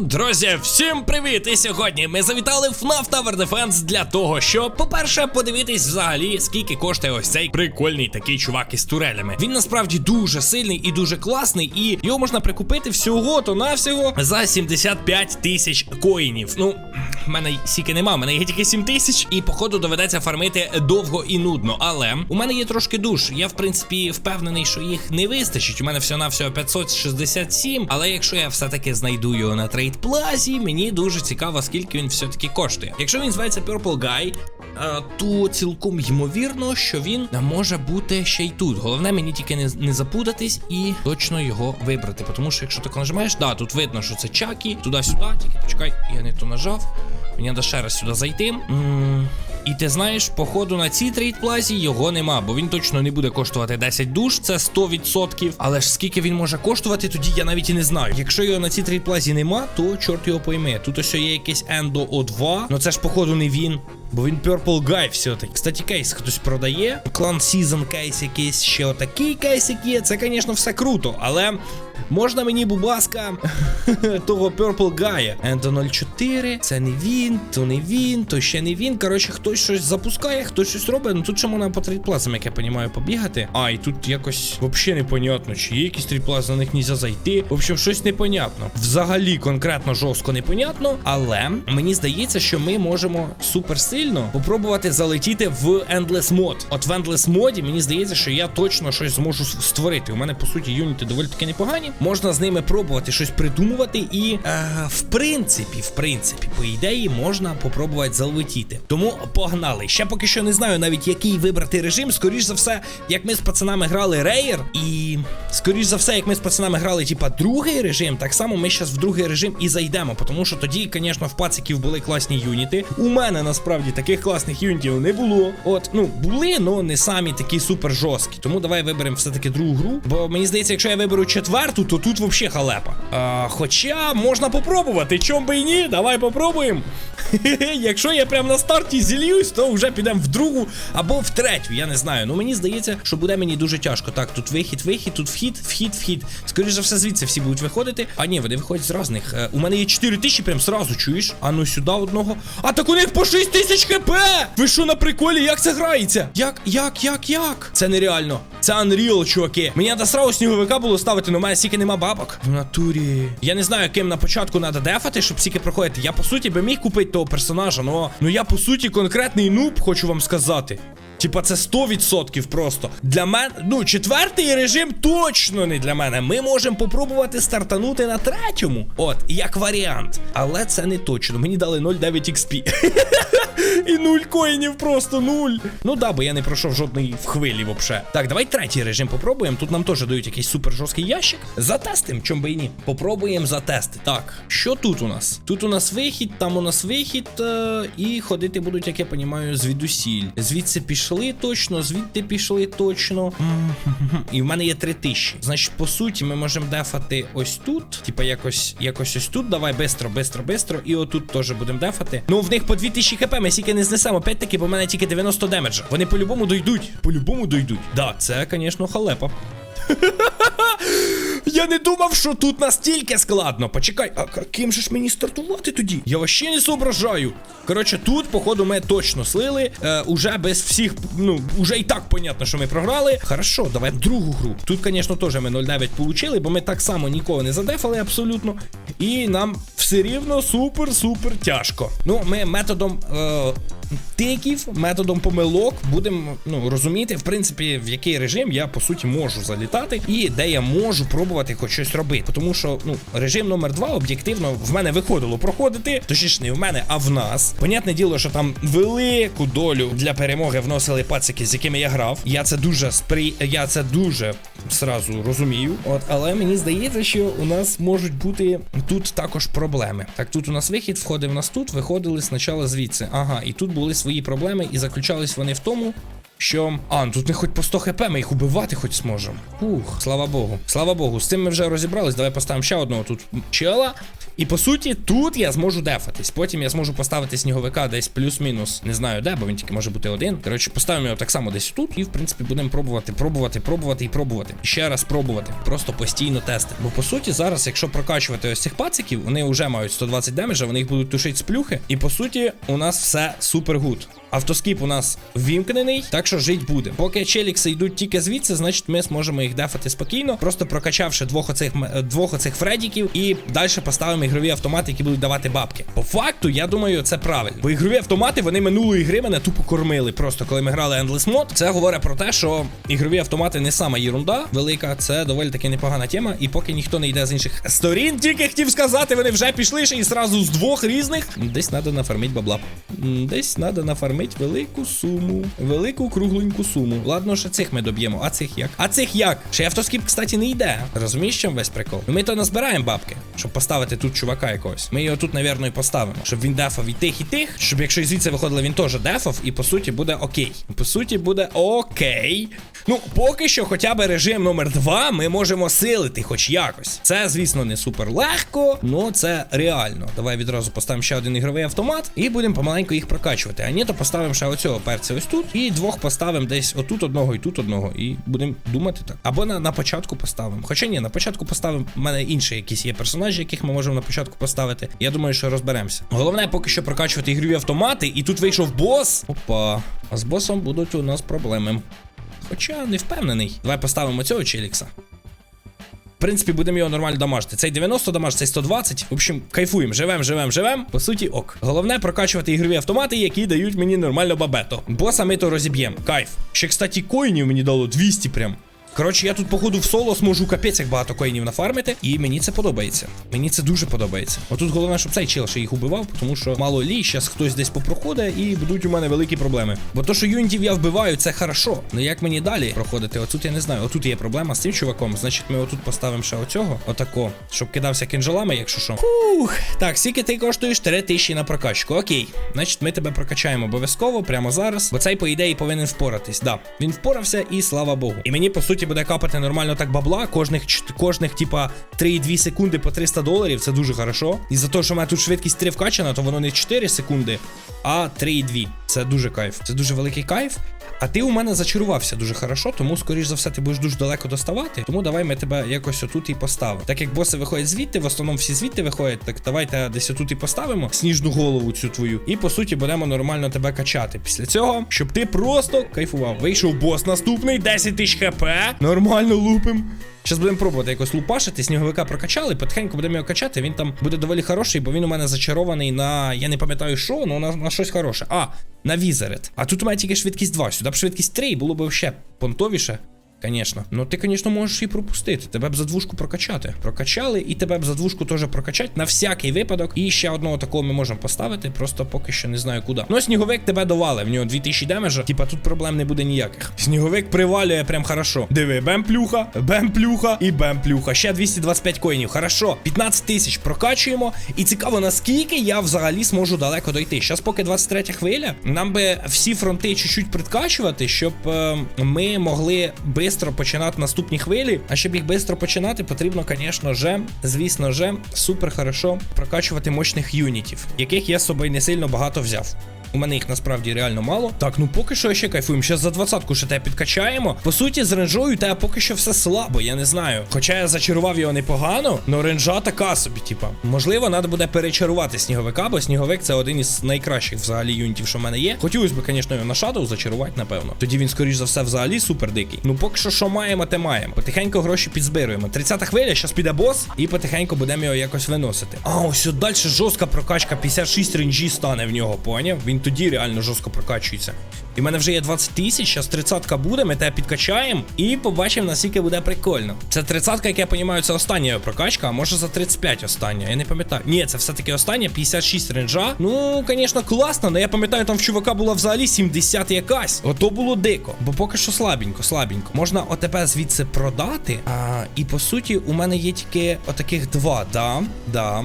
Друзі, всім привіт! І сьогодні ми завітали в FNAF Tower Defense для того, щоб, по-перше, подивитись взагалі, скільки коштує ось цей прикольний такий чувак із турелями. Він насправді дуже сильний і дуже класний, і його можна прикупити всього то навсього за 75 тисяч коїнів. Ну, в мене сіки нема, в мене є тільки 7 тисяч, і походу доведеться фармити довго і нудно. Але у мене є трошки душ. Я, в принципі, впевнений, що їх не вистачить. У мене всього на всього 567. Але якщо я все-таки знайду його на трейд плазі, мені дуже цікаво, скільки він все-таки коштує. Якщо він зветься Purple Guy, е, то цілком ймовірно, що він може бути ще й тут. Головне мені тільки не, не запутатись і точно його вибрати. Тому що якщо так нажимаєш, да, тут видно, що це Чакі, туди-сюди, тільки почекай, я не то нажав. Мені треба ще раз сюди зайти. М, І ти знаєш, походу на цій трейдплазі його нема, бо він точно не буде коштувати 10 душ, це 100%. Але ж скільки він може коштувати, тоді я навіть і не знаю. Якщо його на цій трейдплазі нема, то чорт його пойме. Тут ось є якесь Ендо О2, ну це ж походу не він. Бо він Purple Guy все-таки. Кстати, кейс хтось продає. Клан Season кейс якийсь, ще отакий кейсик є. Це, звісно, все круто, але можна мені, будь ласка, того Purple Guy. Endo 04, це не він, то не він, то ще не він. Коротше, хтось щось запускає, хтось щось робить. Ну тут ще можна по трейдплазам, як я розумію, побігати. А, і тут якось взагалі непонятно, чи є якийсь трейдплаз, на них нельзя зайти. В общем, щось непонятно. Взагалі конкретно жорстко непонятно, але мені здається, що ми можемо супер сильно попробувати залетіти в Endless Mod. От в Endless моді мені здається, що я точно щось зможу створити. У мене по суті юніти доволі таки непогані. Можна з ними пробувати щось придумувати, і е, в принципі, в принципі, по ідеї, можна попробувати залетіти. Тому погнали. Ще поки що не знаю навіть який вибрати режим. Скоріш за все, як ми з пацанами грали Рейер, і скоріш за все, як ми з пацанами грали, типа другий режим, так само ми зараз в другий режим і зайдемо. Тому що тоді, звісно, в пациків були класні юніти. У мене насправді таких класних юнітів не було. От, ну, були, але не самі такі супер жорсткі. Тому давай виберемо все-таки другу гру. Бо мені здається, якщо я виберу четверту, то тут взагалі халепа. А, хоча можна попробувати. Чом би і ні, давай попробуємо. Якщо я прямо на старті зільюсь, то вже підемо в другу або в третю. Я не знаю. Ну мені здається, що буде мені дуже тяжко. Так, тут вихід, вихід, тут вхід, вхід, вхід. Скоріше за все, звідси всі будуть виходити. А ні, вони виходять з різних. Е, у мене є 4 тисячі, прям сразу чуєш. А ну сюди одного. А так у них по 6 тисяч хп! Ви що на приколі? Як це грається? Як, як, як, як? Це нереально. Це Unreal, чуваки. Мені досрало сніговика було ставити, але мене стільки нема бабок. В натурі. Я не знаю, ким на початку треба дефати, щоб стільки проходити. Я по суті би міг купити того персонажа, но ну я по суті конкретний нуб, хочу вам сказати. Типа це 100% просто. Для мене, ну, четвертий режим точно не для мене. Ми можемо попробувати стартанути на третьому. От, як варіант. Але це не точно. Мені дали 0,9 XP. І нуль коїнів, просто нуль. Ну да, бо я не пройшов жодної в хвилі вообще. Так, давай третій режим попробуємо. Тут нам теж дають якийсь супер жорсткий ящик. Затестим, чом би і ні. Попробуємо затести. Так, що тут у нас? Тут у нас вихід, там у нас вихід. Е і ходити будуть, як я розумію, звідусіль. Звідси пішли точно, звідти пішли точно. І в мене є три тисячі. Значить, по суті, ми можемо дефати ось тут. Типа якось, якось ось тут. Давай, бистро, бистро, бистро. І отут теж будемо дефати. Ну, в них по 2000 хп, ми стільки не знесемо. Опять таки, бо в мене тільки 90 демеджа. Вони по-любому дойдуть. По-любому дойдуть. Да, це, звісно, халепа. Я не думав, що тут настільки складно. Почекай, а ким же ж мені стартувати тоді? Я вообще не зображаю. Коротше, тут, походу, ми точно слили. Е, уже без всіх, ну, уже і так понятно, що ми програли. Хорошо, давай другу гру. Тут, звісно, теж ми 0,9 получили, бо ми так само нікого не задефали абсолютно. І нам все рівно супер-супер тяжко. Ну, ми методом. Е, Тиків методом помилок будемо ну, розуміти, в принципі, в який режим я по суті можу залітати, і де я можу пробувати хоч щось робити. Тому що ну, режим номер 2 об'єктивно в мене виходило проходити, точніше не в мене, а в нас. Понятне діло, що там велику долю для перемоги вносили пацики, з якими я грав. Я це дуже спри... я це дуже сразу розумію. От, але мені здається, що у нас можуть бути тут також проблеми. Так, тут у нас вихід входив нас тут, виходили спочатку звідси. Ага, і тут були свої проблеми, і заключались вони в тому. Що. А, ну тут не хоч по 100 хп, ми їх убивати хоч зможемо. Ух, слава Богу. Слава Богу, з цим ми вже розібрались. Давай поставимо ще одного тут чела. І по суті, тут я зможу дефатись. Потім я зможу поставити сніговика десь плюс-мінус. Не знаю де, бо він тільки може бути один. Коротше, поставимо його так само десь тут. І в принципі будемо пробувати, пробувати, пробувати і пробувати. Ще раз пробувати. Просто постійно тести. Бо по суті, зараз, якщо прокачувати ось цих пациків, вони вже мають 120 демеджа, вони їх будуть тушити з плюхи. І по суті, у нас все супер гуд. Автоскіп у нас ввімкнений, так що жить буде. Поки челікси йдуть тільки звідси, значить ми зможемо їх дефати спокійно, просто прокачавши двох оцих е, двох оцих фредіків, і далі поставимо ігрові автомати, які будуть давати бабки. По факту, я думаю, це правильно. Бо ігрові автомати вони минулої гри мене тупо кормили. Просто коли ми грали Endless Mod, це говорить про те, що ігрові автомати не сама єрунда велика, це доволі таки непогана тема. І поки ніхто не йде з інших сторін, тільки хотів сказати, вони вже пішли ще і зразу з двох різних. Десь треба нафармити бабла. Десь треба нафармити велику суму. Велику кругленьку суму. Ладно, що цих ми доб'ємо. А цих як? А цих як? Ще автоскіп, кстати, не йде. Розумієш, чим весь прикол? Ми то назбираємо бабки, щоб поставити тут чувака якогось. Ми його тут, навірно, і поставимо. Щоб він дефав і тих, і тих. Щоб якщо звідси виходили, він теж дефав, і по суті буде окей. По суті, буде окей. Ну, поки що, хоча б режим номер 2 ми можемо силити, хоч якось. Це, звісно, не супер легко, але це реально. Давай відразу поставимо ще один ігровий автомат і будемо помаленьку їх прокачувати. А ні, то поставимо ще оцього перця ось тут. І двох поставимо десь отут одного і тут одного. І будемо думати так. Або на, на початку поставимо. Хоча ні, на початку поставимо. У мене інші якісь є персонажі, яких ми можемо на початку поставити. Я думаю, що розберемося. Головне поки що прокачувати ігрові автомати. І тут вийшов бос. Опа. А з босом будуть у нас проблеми. Хоча не впевнений. Давай поставимо цього челікса. В принципі, будемо його нормально дамажити. Цей 90 дамаж, цей 120. В общем, кайфуємо, живем, живем, живем. По суті, ок. Головне прокачувати ігрові автомати, які дають мені нормально бабето. Боса ми то розіб'ємо. Кайф. Ще, кстати, коїнів мені дало 200 прям. Коротше, я тут, походу, в соло зможу капець як багато коїнів нафармити, і мені це подобається. Мені це дуже подобається. Отут головне, щоб цей чел ще їх убивав, тому що мало лі, зараз хтось десь попроходить, і будуть у мене великі проблеми. Бо то, що юнітів я вбиваю, це хорошо. Ну як мені далі проходити? Отут я не знаю. Отут є проблема з цим чуваком. Значить, ми отут поставимо ще оцього, отако, щоб кидався кинжалами, якщо що. Фух. Так, скільки ти коштуєш? 3 тисячі на прокачку. Окей. Значить, ми тебе прокачаємо обов'язково прямо зараз. Бо цей, по ідеї, повинен впоратись. Да, він впорався, і слава Богу. І мені, по суті, буде капати нормально так бабла. Кожних кожних, типа, 3,2 секунди по 300 доларів. Це дуже хорошо. І за те, що в мене тут швидкість 3 вкачана, то воно не 4 секунди, а 3,2. Це дуже кайф. Це дуже великий кайф. А ти у мене зачарувався дуже хорошо, тому, скоріш за все, ти будеш дуже далеко доставати. Тому давай ми тебе якось отут і поставимо. Так як боси виходять звідти, в основному всі звідти виходять, так давайте десь отут і поставимо сніжну голову цю твою. І по суті будемо нормально тебе качати. Після цього, щоб ти просто кайфував. Вийшов бос наступний, 10 тисяч хп. Нормально лупим. Зараз будемо пробувати якось лупашити, сніговика прокачали, потихеньку будемо його качати. Він там буде доволі хороший, бо він у мене зачарований на. Я не пам'ятаю що, але на, на щось хороше. А, на візерет. А тут у мене тільки швидкість 2. Сюди б швидкість 3 і було б ще понтовіше. Конечно. Ну ти, звісно, можеш і пропустити. Тебе б за двушку прокачати. Прокачали, і тебе б за двушку теж прокачати на всякий випадок. І ще одного такого ми можемо поставити, просто поки що не знаю куди. Ну, сніговик тебе довали, в нього 2000 демеджа. Типа тут проблем не буде ніяких. Сніговик привалює прям хорошо. Диви, бем-плюха, бем-плюха і бем-плюха. Ще 225 коїнів. Хорошо. 15 тисяч прокачуємо. І цікаво, наскільки я взагалі зможу далеко дойти. Щас, поки 23 хвиля, нам би всі фронти чуть-чуть прикачувати, щоб е, ми могли швидко починати наступні хвилі. А щоб їх швидко починати, потрібно, звісно же, звісно же, супер хорошо прокачувати мощних юнітів, яких я з собою не сильно багато взяв. У мене їх насправді реально мало. Так, ну поки що ще кайфуємо. Ще за двадцятку ще тебе підкачаємо. По суті, з ренжою тебе поки що все слабо, я не знаю. Хоча я зачарував його непогано, але ренжа така собі, типа. Можливо, треба буде перечарувати сніговика, бо сніговик це один із найкращих взагалі юнітів, що в мене є. Хотілося б, звісно, його на шадоу зачарувати, напевно. Тоді він, скоріш за все, взагалі супер дикий. Ну поки що, що маємо, те маємо. Потихеньку гроші підзбируємо. 30-та хвиля, зараз піде бос, і потихеньку будемо його якось виносити. А, ось далі жорстка прокачка, 56 ренджі стане в нього, поняв? Він тоді реально жорстко прокачується. І в мене вже є 20 тисяч, зараз 30-ка буде, ми тебе підкачаємо і побачимо, наскільки буде прикольно. Це 30-ка, як я розумію, це остання прокачка, а може за 35 остання, я не пам'ятаю. Ні, це все-таки остання, 56 ренджа. Ну, звісно, класно, але я пам'ятаю, там в чувака була взагалі 70 якась. Ото було дико. Бо поки що слабенько, слабенько. Можна ОТП звідси продати. А, і по суті, у мене є тільки отаких два. Да, да.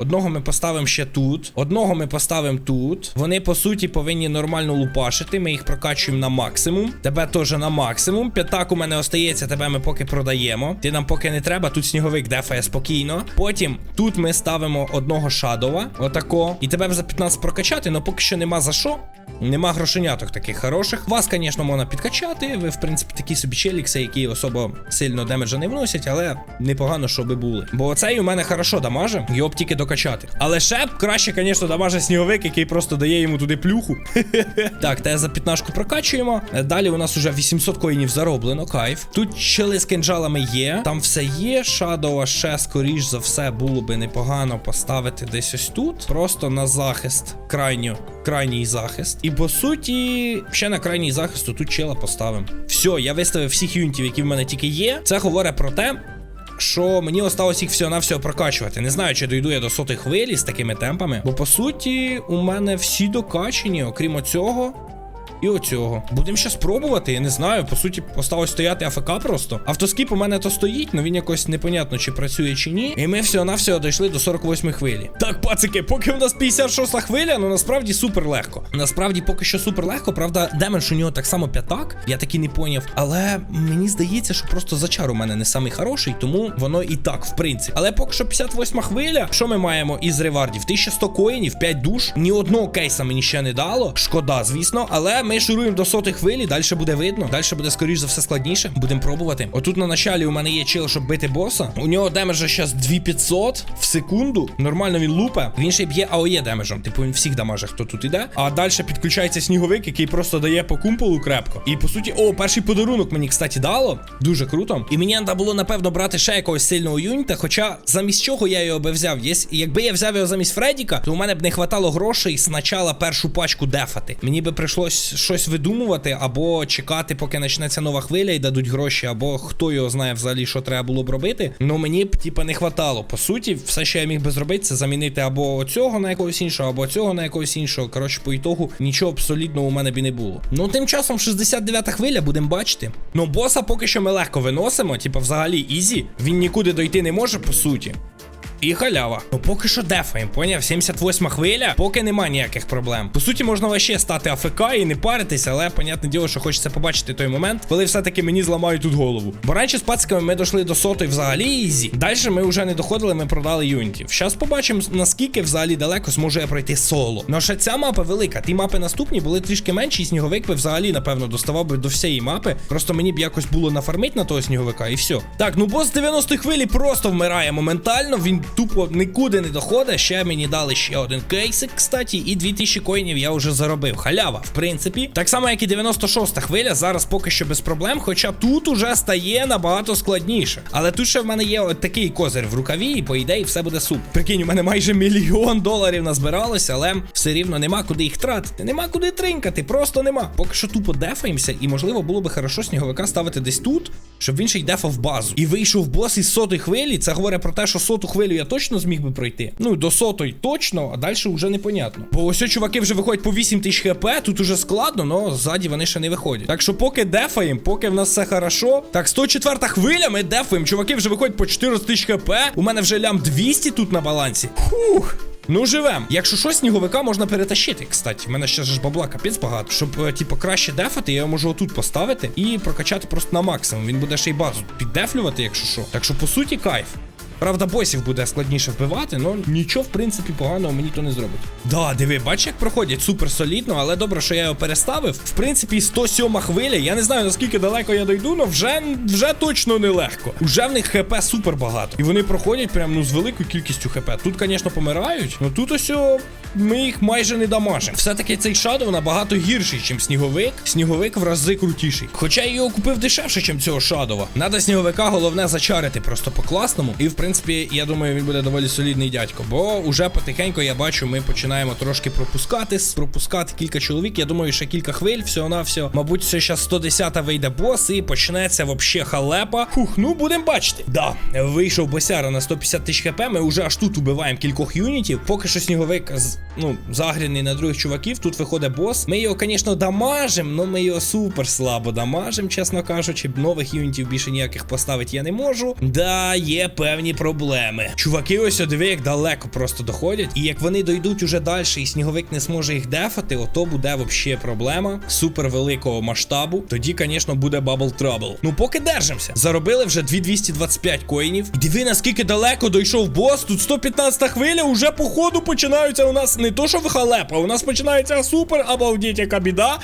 Одного ми поставимо ще тут. Одного ми поставимо тут. Вони, по суті, повинні нормально лупашити. Ми їх прокачуємо на максимум. Тебе теж на максимум. П'ятак у мене остається, тебе ми поки продаємо. Ти нам поки не треба. Тут сніговик дефає спокійно. Потім тут ми ставимо одного шадова. Отако. І тебе б за 15 прокачати, але поки що нема за що. Нема грошеняток таких хороших. Вас, звісно, можна підкачати. Ви, в принципі, такі собі челікси, які особо сильно демеджа не вносять, але непогано, щоб були. Бо оцей у мене хорошо дамаже, його б тільки докачати. Але ще б краще, звісно, дамаже сніговик, який просто дає йому туди плюху. так, те за 15 прокачуємо. Далі у нас уже 800 коїнів зароблено, кайф. Тут чили з кинджалами є, там все є. Шадова ще, скоріш за все, було би непогано поставити десь ось тут. Просто на захист. Крайньо, крайній захист. І по суті, ще на крайній захист тут чела поставимо. Все, я виставив всіх юнітів, які в мене тільки є. Це говорить про те. Що мені осталось їх всього навсього прокачувати. Не знаю, чи дойду я до сотої хвилі з такими темпами. Бо по суті, у мене всі докачені, окрім оцього. І оцього. Будемо ще спробувати, я не знаю. По суті, осталось стояти АФК просто. Автоскіп у мене то стоїть, але він якось непонятно, чи працює чи ні. І ми всього навсього дійшли до 48 хвилі. Так, пацики, поки у нас 56 хвиля, ну насправді супер легко. Насправді, поки що супер легко, правда, демедж у нього так само п'ятак, я таки не поняв. Але мені здається, що просто зачар у мене не самий хороший, тому воно і так, в принципі. Але поки що 58 хвиля, що ми маємо із ревардів? 1100 коїнів, 5 душ. Ні одного кейса мені ще не дало. Шкода, звісно, але ми шуруємо до сотої хвилі, далі буде видно. Далі буде, скоріш за все, складніше. Будемо пробувати. Отут на началі у мене є чил, щоб бити боса. У нього демеджа зараз 2500 в секунду. Нормально він лупе. Він ще б'є АОЄ демеджем. Типу він всіх дамаже, хто тут іде. А далі підключається сніговик, який просто дає по кумполу крепко. І по суті, о, перший подарунок мені, кстати, дало. Дуже круто. І мені треба було, напевно, брати ще якогось сильного юніта. Хоча замість чого я його би взяв? Єс- Якби я взяв його замість Фредіка, то у мене б не хватало грошей спочатку першу пачку дефати. Мені би прийшлось щось видумувати, або чекати, поки почнеться нова хвиля і дадуть гроші, або хто його знає взагалі, що треба було б робити. Ну мені б типа не хватало. По суті, все, що я міг би зробити, це замінити або цього на якогось іншого, або цього на якогось іншого. Коротше, по ітогу нічого абсолютно у мене б і не було. Ну тим часом 69-та хвиля, будемо бачити. Ну боса поки що ми легко виносимо, типа взагалі ізі. Він нікуди дойти не може, по суті. І халява. Ну поки що дефаєм, поняв? 78 хвиля, поки нема ніяких проблем. По суті, можна вообще стати АФК і не паритись, але понятне діло, що хочеться побачити той момент, коли все-таки мені зламають тут голову. Бо раніше з пациками ми дійшли до сотої взагалі ізі. Далі ми вже не доходили, ми продали юнітів. Зараз побачимо, наскільки взагалі далеко зможу я пройти соло. Ну ще ця мапа велика. Ті мапи наступні були трішки менші, і сніговик би взагалі, напевно, доставав би до всієї мапи. Просто мені б якось було нафармити на того сніговика, і все. Так, ну бос 90 хвилі просто вмирає моментально. Він тупо нікуди не доходить. Ще мені дали ще один кейсик, кстати, і 2000 коїнів я вже заробив. Халява, в принципі. Так само, як і 96-та хвиля, зараз поки що без проблем. Хоча тут уже стає набагато складніше. Але тут ще в мене є от такий козир в рукаві, і по ідеї все буде супер. Прикинь, у мене майже мільйон доларів назбиралося, але все рівно нема куди їх тратити. Нема куди тринкати, просто нема. Поки що тупо дефаємося, і можливо було би хорошо сніговика ставити десь тут, щоб він ще й дефав базу. І вийшов бос із сотої хвилі. Це говорить про те, що соту хвилю я точно зміг би пройти. Ну, до сотої точно, а далі вже непонятно. Бо ось чуваки вже виходять по 8 тисяч хп, тут уже складно, але ззаді вони ще не виходять. Так що поки дефаємо, поки в нас все хорошо. Так, 104 хвиля, ми дефаємо. Чуваки вже виходять по 14 тисяч хп. У мене вже лям 200 тут на балансі. Фух. Ну, живем. Якщо що, сніговика можна перетащити, кстати. У мене ще ж бабла капець багато. Щоб, е, типу, краще дефати, я його можу отут поставити і прокачати просто на максимум. Він буде ще й базу піддефлювати, якщо що. Так що, по суті, кайф. Правда, босів буде складніше вбивати, але нічого, в принципі, поганого мені то не зробить. Да, диви, бач, як проходять супер солідно, але добре, що я його переставив. В принципі, 107 хвиля. Я не знаю, наскільки далеко я дойду, але вже, вже точно нелегко. Уже в них хп супер багато. І вони проходять прям ну з великою кількістю хп. Тут, звісно, помирають, але тут ось ми їх майже не дамажимо. Все-таки цей шадов набагато гірший, ніж сніговик. Сніговик в рази крутіший. Хоча я його купив дешевше, ніж цього шадова. Надо сніговика, головне зачарити просто по-класному. І в принципі, я думаю, він буде доволі солідний дядько. Бо уже потихеньку я бачу, ми починаємо трошки пропускати, пропускати кілька чоловік. Я думаю, ще кілька хвиль, всього на все. Мабуть, це зараз 110-та вийде бос і почнеться вообще халепа. Фух, ну будемо бачити. Да, вийшов босяра на 150 тисяч хп. Ми вже аж тут убиваємо кількох юнітів. Поки що сніговик ну, загріний на других чуваків. Тут виходить бос. Ми його, звісно, дамажимо, але ми його супер слабо дамажимо, чесно кажучи. Нових юнітів більше ніяких поставити я не можу. Да, є певні проблеми. Чуваки, ось диви, як далеко просто доходять. І як вони дойдуть уже далі, і сніговик не зможе їх дефати, ото буде вообще проблема супер великого масштабу. Тоді, звісно, буде бабл трабл. Ну, поки держимося. Заробили вже 2225 коїнів. І диви, наскільки далеко дойшов бос. Тут 115 хвиля, уже по ходу починаються у нас не то, що вихалепа, у нас починається супер, обалдіть, яка біда.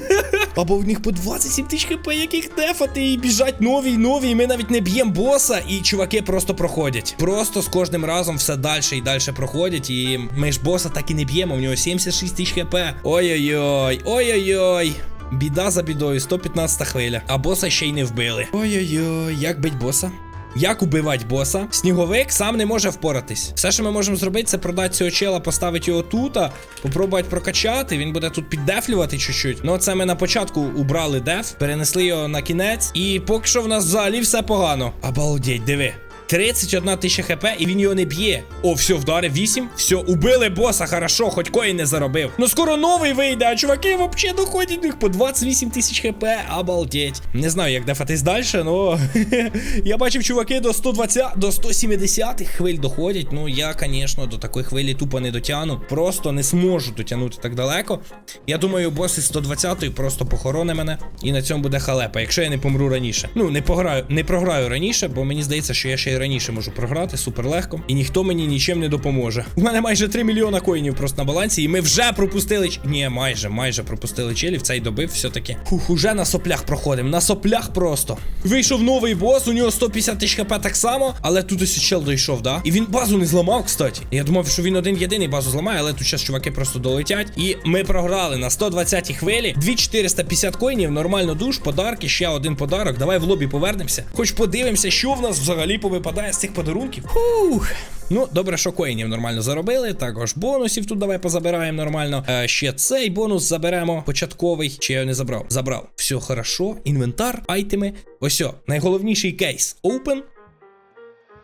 Або у них по 27 тисяч хп, яких дефати, і біжать нові нові. І ми навіть не б'ємо боса, і чуваки просто проходять. Просто з кожним разом все далі і далі проходять. І ми ж боса так і не б'ємо. У нього 76 тисяч хп. Ой-ой-ой, ой-ой-ой. Біда за бідою, 115 хвиля. А боса ще й не вбили. Ой-ой-ой, як бить боса? Як убивати боса? Сніговик сам не може впоратись. Все, що ми можемо зробити, це продати цього чела, поставити його тут, попробувати прокачати. Він буде тут піддефлювати чуть-чуть. Ну, це ми на початку убрали деф, перенесли його на кінець. І поки що в нас взагалі все погано. Обалдеть, диви. 31 тисяча хп, і він його не б'є. О, все, вдарив 8. Все, убили боса, хорошо, хоч коїн не заробив. Ну скоро новий вийде, а чуваки взагалі доходять них по 28 тисяч хп. Обалдеть. Не знаю, як дефатись далі, но я бачив, чуваки до 120, до 170 хвиль доходять. Ну, я, звісно, до такої хвилі тупо не дотягну. Просто не зможу дотягнути так далеко. Я думаю, бос із 120-ї просто похороне мене. І на цьому буде халепа, якщо я не помру раніше. Ну, не пограю, не програю раніше, бо мені здається, що я ще й раніше можу програти супер легко. І ніхто мені нічим не допоможе. У мене майже 3 мільйона коїнів просто на балансі, і ми вже пропустили. Ні, майже, майже пропустили челів. Цей добив все-таки. Фух, уже на соплях проходимо. На соплях просто. Вийшов новий бос, у нього 150 тисяч хп так само, але тут ось чел дійшов, да? І він базу не зламав, кстати. Я думав, що він один єдиний базу зламає, але тут зараз чуваки просто долетять. І ми програли на 120 й хвилі. 2450 коїнів, нормально душ, подарки, ще один подарок. Давай в лобі повернемося. Хоч подивимося, що в нас взагалі повипадає з цих подарунків. Фух. Ну, добре, що коїнів нормально заробили. Також бонусів тут давай позабираємо нормально. Е, ще цей бонус заберемо. Початковий. Чи я його не забрав? Забрав. Все хорошо. Інвентар, айтеми. Ось, найголовніший кейс. Open.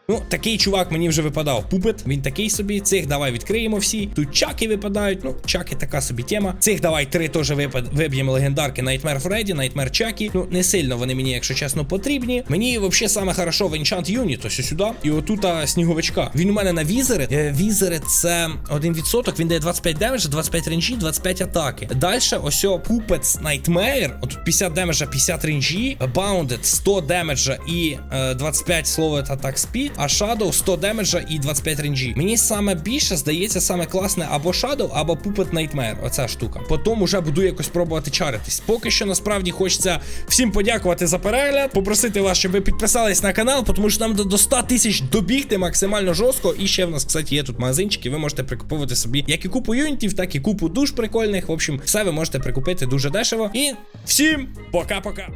Ну, такий чувак мені вже випадав. Пупет, він такий собі. Цих давай відкриємо всі. Тут чаки випадають. Ну, чаки така собі тема. Цих давай три теж випад... виб'ємо легендарки Nightmare Freddy, Nightmare Чакі. Ну, не сильно вони мені, якщо чесно, потрібні. Мені взагалі саме хорошо в Enchant Unit, ось сюди. І отута сніговичка. Він у мене на візери. Е, візери це 1%, він дає 25 демеджа, 25 ренджі, 25 атаки. Далі ось Пупець Nightmare. Отут 50 демеджа, 50 ренджі. Bounded 100 демеджа і е, 25 слово атак спід. А Shadow 100 демеджа і 25 ренджі. Мені саме більше здається саме класне або Shadow, або Puppet Nightmare. Оця штука. Потім уже буду якось пробувати чаритись. Поки що насправді хочеться всім подякувати за перегляд, попросити вас, щоб ви підписались на канал, тому що нам до- до 100 тисяч добігти максимально жорстко. І ще в нас, кстати, є тут магазинчики. Ви можете прикуповувати собі як і купу юнітів, так і купу душ прикольних. В общем, все ви можете прикупити дуже дешево. І всім пока-пока.